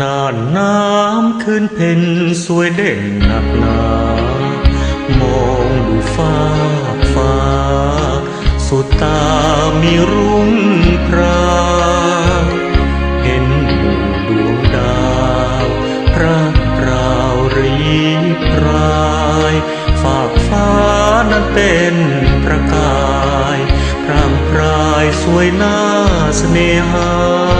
น่านน้ำคืนเพ็ญสวยเด่นหนักหนามองดูฟ้าฟ้า สุดตามีรุ่งพราเห็นหมู่ดวงดาวพระราวรีพรายฝากฟ้านั้นเป็นประกายพรางพรายสวยน่าเสน่หา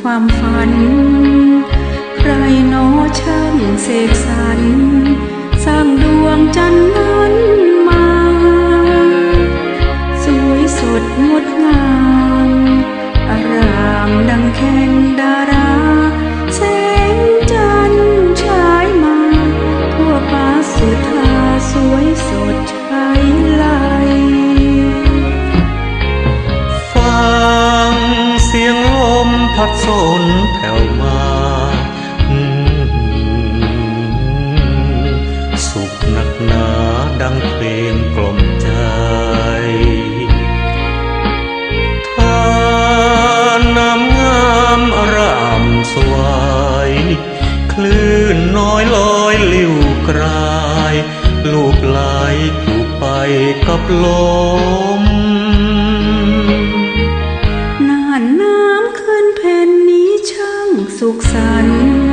ความฝัน ใครนอช่างเสกสรรสร้างดวงจันทร์นั้นมา สวยสดงดงาม อารามดังแข่งดารา พัดสนแผ่วมาสุขหนักหนาดังเพลงกล่อมใจทาน้ำงามอารามสวย คลื่นน้อยลอยลิ้วกราย ลูกไหลปลูกไปกับลม you.